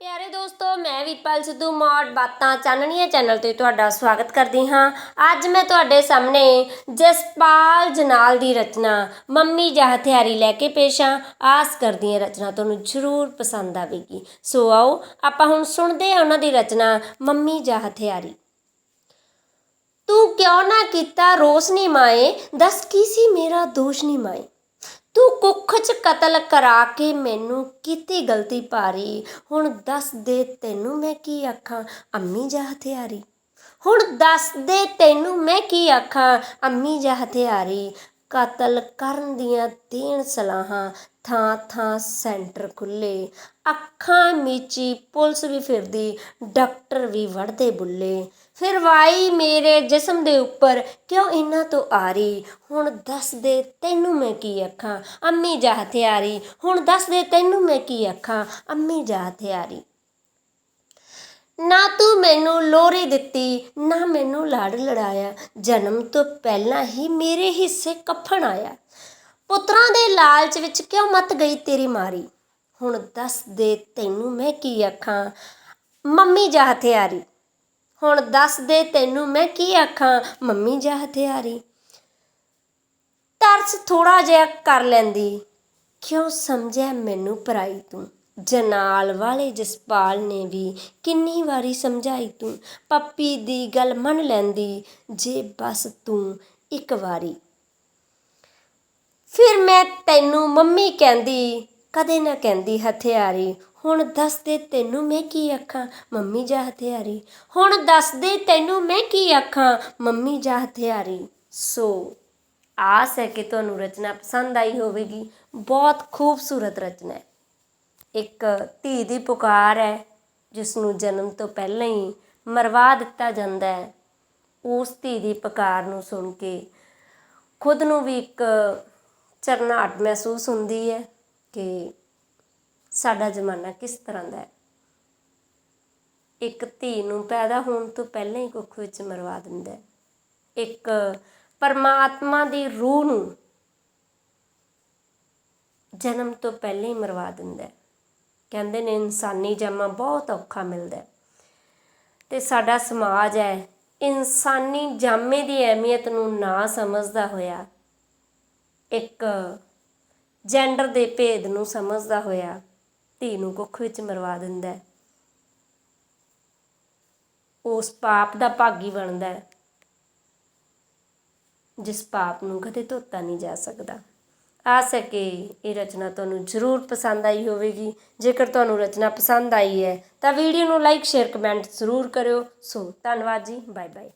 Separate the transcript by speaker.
Speaker 1: ਪਿਆਰੇ ਦੋਸਤੋ, ਮੈਂ ਵੀਰਪਾਲ ਸਿੱਧੂ ਮੌੜ, ਬਾਤਾਂ ਚਾਨਣੀਆਂ ਚੈਨਲ ਤੇ ਤੁਹਾਡਾ ਸਵਾਗਤ ਕਰਦੀ ਹਾਂ। ਅੱਜ ਮੈਂ ਤੁਹਾਡੇ ਸਾਹਮਣੇ ਜਸਪਾਲ ਜਨਾਲ ਦੀ ਰਚਨਾ, ਮੰਮੀ ਜਾਂ ਹਥਿਆਰੀ ਲੈ ਕੇ ਪੇਸ਼ ਹਾਂ ਆਸ ਕਰਦੀ ਹਾਂ ਰਚਨਾ ਤੁਹਾਨੂੰ ਜ਼ਰੂਰ ਪਸੰਦ ਆਵੇਗੀ। ਸੋ ਆਓ, ਆਪਾਂ ਹੁਣ ਸੁਣਦੇ ਹਾਂ ਉਹਨਾਂ ਦੀ ਰਚਨਾ, ਮੰਮੀ ਜਾਂ ਹਥਿਆਰੀ। ਤੂੰ ਕਿਉਂ ਨਾ ਕੀਤਾ ਰੋਸ ਨਹੀਂ ਮਾਏ? ਦੱਸ ਕੀ ਸੀ ਮੇਰਾ ਦੋਸ਼ ਨਹੀਂ ਮਾਏ? ਤੂੰ ਕੁੱਖ 'ਚ ਕਤਲ ਕਰਾ ਕੇ ਮੈਨੂੰ ਕੀਤੀ ਗਲਤੀ ਭਾਰੀ। ਹੁਣ ਦੱਸ ਦੇ ਤੈਨੂੰ ਮੈਂ ਕੀ ਆਖਾਂ? ਅੰਮੀ ਜਾ ਹਥਿਆਰੀ। ਹੁਣ ਦੱਸ ਦੇ ਤੈਨੂੰ ਮੈਂ ਕੀ ਆਖਾਂ? ਅੰਮੀ ਜਾ ਹਥਿਆਰੀ। ਕਤਲ ਕਰਨ ਦੀਆਂ ਦੇਣ ਸਲਾਹਾਂ ਥਾਂ ਥਾਂ ਸੈਂਟਰ ਖੁੱਲੇ ਅੱਖਾਂ ਮੀਚੀ ਪੁਲਿਸ ਵੀ ਫਿਰਦੀ, ਡਾਕਟਰ ਵੀ ਵੜਦੇ ਬੁੱਲੇ। ਫਿਰ ਵਾਈ ਮੇਰੇ ਜਿਸਮ ਦੇ ਉੱਪਰ ਕਿਉਂ ਇਹਨਾਂ ਤੋਂ ਆ ਰਹੀ ਹੁਣ ਦੱਸ ਦੇ ਤੈਨੂੰ ਮੈਂ ਕੀ ਆਖਾਂ? ਅੰਮੀ ਜਾ ਹਥਿਆਰੀ। ਹੁਣ ਦੱਸ ਦੇ ਤੈਨੂੰ ਮੈਂ ਕੀ ਆਖਾਂ? ਅੰਮੀ ਜਾ ਹਥਿਆਰੀ। ਨਾ ਤੂੰ ਮੈਨੂੰ ਲੋਰੀ ਦਿੱਤੀ, ਨਾ ਮੈਨੂੰ ਲੜ ਲੜਾਇਆ। ਜਨਮ ਤੋਂ ਪਹਿਲਾਂ ਹੀ ਮੇਰੇ ਹਿੱਸੇ ਕਫਨ ਆਇਆ। ਪੁੱਤਰਾਂ ਦੇ ਲਾਲਚ ਵਿੱਚ ਕਿਉਂ ਮਤ ਗਈ ਤੇਰੀ ਮਾਰੀ? ਹੁਣ ਦੱਸ ਦੇ ਤੈਨੂੰ ਮੈਂ ਕੀ ਆਖਾਂ? ਮੰਮੀ ਜਾ ਹਥਿਆਰੀ। ਹੁਣ ਦੱਸ ਦੇ ਤੈਨੂੰ ਮੈਂ ਕੀ ਆਖਾਂ? ਮੰਮੀ ਜਾ ਹਥਿਆਰੀ। ਤਰਸ ਥੋੜਾ ਜਿਹਾ ਕਰ ਲੈਂਦੀ। ਕਿਉਂ ਸਮਝਿਆ ਮੈਨੂੰ ਪਰਾਈ ਤੂੰ? ਜਨਾਲ ਵਾਲੇ ਜਸਪਾਲ ਨੇ ਵੀ ਕਿੰਨੀ ਵਾਰੀ ਸਮਝਾਈ ਤੂੰ, ਪੱਪੀ ਦੀ ਗੱਲ ਮੰਨ ਲੈਂਦੀ ਜੇ ਬਸ ਤੂੰ ਇੱਕ ਵਾਰੀ। ਫਿਰ ਮੈਂ ਤੈਨੂੰ ਮੰਮੀ ਕਹਿੰਦੀ, ਕਦੇ ਨਾ ਕਹਿੰਦੀ ਹਥਿਆਰੀ, ਹੁਣ ਦੱਸ ਦੇ ਤੈਨੂੰ ਮੈਂ ਕੀ ਆਖਾਂ, ਮੰਮੀ ਜਾ ਹਥਿਆਰੀ। ਹੁਣ ਦੱਸ ਦੇ ਤੈਨੂੰ ਮੈਂ ਕੀ ਆਖਾਂ, ਮੰਮੀ ਜਾ ਹਥਿਆਰੀ। ਸੋ, ਆਸ ਹੈ ਕਿ ਤੁਹਾਨੂੰ ਰਚਨਾ ਪਸੰਦ ਆਈ ਹੋਵੇਗੀ, ਬਹੁਤ ਖੂਬਸੂਰਤ ਰਚਨਾ ਹੈ। ਇੱਕ ਧੀ ਦੀ ਪੁਕਾਰ ਹੈ ਜਿਸ ਨੂੰ ਜਨਮ ਤੋਂ ਪਹਿਲਾਂ ਹੀ ਮਰਵਾ ਦਿੱਤਾ ਜਾਂਦਾ ਹੈ। ਉਸ ਧੀ ਦੀ ਪੁਕਾਰ ਨੂੰ ਸੁਣ ਕੇ ਖੁਦ ਨੂੰ ਵੀ ਇੱਕ ਚਰਨਾਹਟ ਮਹਿਸੂਸ ਹੁੰਦੀ ਹੈ ਕਿ ਸਾਡਾ ਜ਼ਮਾਨਾ ਕਿਸ ਤਰ੍ਹਾਂ ਦਾ ਹੈ। ਇੱਕ ਧੀ ਨੂੰ ਪੈਦਾ ਹੋਣ ਤੋਂ ਪਹਿਲਾਂ ਹੀ ਕੁੱਖ ਵਿੱਚ ਮਰਵਾ ਦਿੰਦਾ ਹੈ। ਇੱਕ ਪਰਮਾਤਮਾ ਦੀ ਰੂਹ ਨੂੰ ਜਨਮ ਤੋਂ ਪਹਿਲਾਂ ਹੀ ਮਰਵਾ ਦਿੰਦਾ ਹੈ। ਕਹਿੰਦੇ ਨੇ ਇਨਸਾਨੀ ਜਾਮਾ ਬਹੁਤ ਔਖਾ ਮਿਲਦਾ ਤੇ ਸਾਡਾ ਸਮਾਜ ਹੈ, ਇਨਸਾਨੀ ਜਾਮੇ ਦੀ ਅਹਿਮੀਅਤ ਨੂੰ ਨਾ ਸਮਝਦਾ ਹੋਇਆ, ਇੱਕ ਜੈਂਡਰ ਦੇ ਭੇਦ ਨੂੰ ਸਮਝਦਾ ਹੋਇਆ ਧੀ ਨੂੰ ਕੁੱਖ ਵਿੱਚ ਮਰਵਾ ਦਿੰਦਾ ਹੈ। ਉਸ ਪਾਪ ਦਾ ਭਾਗੀ ਬਣਦਾ ਹੈ, ਜਿਸ ਪਾਪ ਨੂੰ ਕਦੇ ਧੋਤਾ ਨਹੀਂ ਜਾ ਸਕਦਾ। ਆ ਸਕੇ। ਇਹ ਰਚਨਾ ਤੁਹਾਨੂੰ ਜ਼ਰੂਰ ਪਸੰਦ ਆਈ ਹੋਵੇਗੀ। ਜੇਕਰ ਤੁਹਾਨੂੰ ਰਚਨਾ ਪਸੰਦ ਆਈ ਹੈ, ਤਾਂ ਵੀਡੀਓ ਨੂੰ ਲਾਈਕ, ਸ਼ੇਅਰ, ਕਮੈਂਟ ਜ਼ਰੂਰ ਕਰਿਓ। ਸੋ, ਧੰਨਵਾਦ ਜੀ। Bye bye